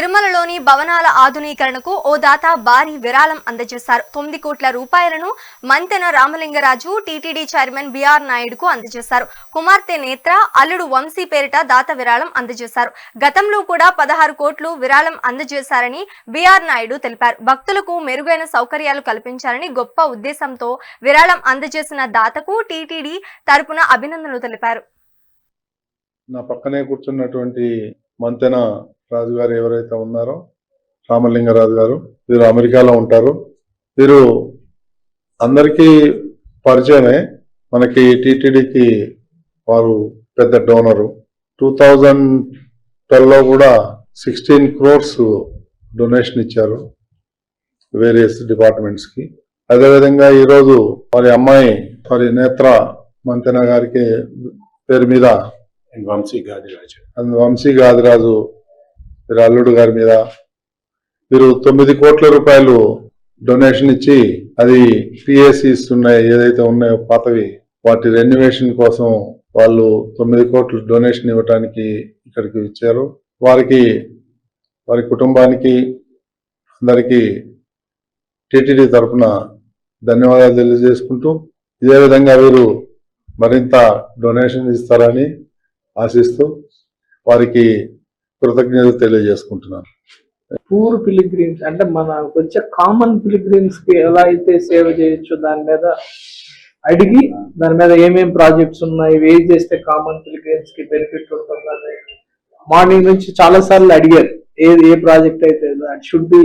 తిరుమలలోని భవనాల ఆధునీకరణకు ఓ దాత భారీ విరాళం అందజేశారు. తొమ్మిది కోట్ల రూపాయలను Mantena Ramalingaraju TTD chairman BR నాయుడుకు అందజేశారు. కుమార్తె నేత్ర అల్లుడు వంశీ పేరిట దాత విరాళం అందజేశారు. గతంలో కూడా పదహారు కోట్లు విరాళం అందజేశారని బిఆర్ నాయుడు తెలిపారు. భక్తులకు మెరుగైన సౌకర్యాలు కల్పించాలని గొప్ప ఉద్దేశంతో విరాళం అందజేసిన దాతకు టీటీడీ తరపున అభినందనలు తెలిపారు. నా పక్కనే కూర్చున్నటువంటి మంతెన రాజు గారు ఎవరైతే ఉన్నారో రామలింగరాజు గారు వీరు అమెరికాలో ఉంటారు. వీరు అందరికీ పరిచయమే. మనకి టీటీడీకి వారు పెద్ద డోనరు. టూ థౌజండ్ ట్వెల్వ్లో కూడా సిక్స్టీన్ క్రోర్స్ డొనేషన్ ఇచ్చారు వేరియస్ డిపార్ట్మెంట్స్కి. అదేవిధంగా ఈరోజు వారి అమ్మాయి వారి నేత్ర మంతెన గారికి పేరు మీద వంశీ గాదిరాజు. వంశీ గాదిరాజు మీరు అల్లుడు గారి మీద మీరు తొమ్మిది కోట్ల రూపాయలు డొనేషన్ ఇచ్చి అది పిఎస్సిస్ ఉన్నాయి ఏదైతే ఉన్నాయో పాతవి వాటి రెన్యువేషన్ కోసం వాళ్ళు తొమ్మిది కోట్లు డొనేషన్ ఇవ్వటానికి ఇక్కడికి ఇచ్చారు వారికి వారి కుటుంబానికి అందరికీ టిటిడి తరఫున ధన్యవాదాలు తెలియజేసుకుంటూ ఇదే విధంగా వీరు మరింత డొనేషన్ ఇస్తారని ఆశిస్తూ వారికి కృతజ్ఞతలు తెలియజేసుకుంటున్నాను. పూర్ పిలిగ్రీమ్స్ అంటే మనకు వచ్చే కామన్ పిలిగ్రీమ్స్కి ఎలా అయితే సేవ చేయొచ్చు దాని మీద అడిగి దాని మీద ఏమేమి ప్రాజెక్ట్స్ ఉన్నాయి ఇవి ఏం చేస్తే కామన్ పిలిగ్రీమ్స్కి బెనిఫిట్ ఉంటుంది మార్నింగ్ నుంచి చాలా సార్లు అడిగారు. ఏది ఏ ప్రాజెక్ట్ అయితే that should be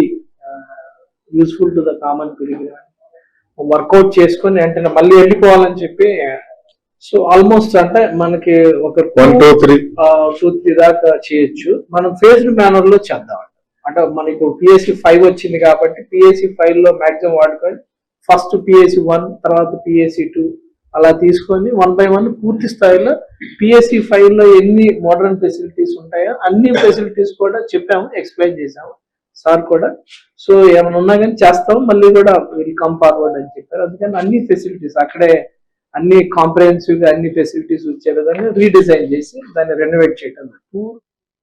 useful to the common pilgrim workout చేసుకొని అంటే మళ్ళీ వెళ్ళిపోవాలని చెప్పి సో ఆల్మోస్ట్ అంటే మనకి ఒక one two three two three దాకా చేయొచ్చు. మనం ఫేజ్డ్ మేనర్లో చేద్దాం అంటే. మనకు పిఎస్సి ఫైవ్ వచ్చింది కాబట్టి పిఎస్సి ఫైవ్లో మాక్సిమం వాడుకొని ఫస్ట్ పిఎస్సి వన్ తర్వాత పిఎస్సి టూ అలా తీసుకొని వన్ బై వన్ పూర్తి స్థాయిలో పిఎస్సి ఫైవ్లో ఎన్ని మోడర్న్ ఫెసిలిటీస్ ఉంటాయో అన్ని ఫెసిలిటీస్ కూడా చెప్పాము ఎక్స్ప్లెయిన్ చేసాము సార్ కూడా. సో ఏమైనా ఉన్నా కానీ చేస్తాం మళ్ళీ కూడా విల్ కమ్ ఫార్వర్డ్ అని చెప్పారు. అందుకని అన్ని ఫెసిలిటీస్ అక్కడే అన్ని కాంప్రహెన్సివ్గా అన్ని ఫెసిలిటీస్ వచ్చే విధంగా రీడిజైన్ చేసి దాన్ని రెనోవేట్ చేయటం. పూర్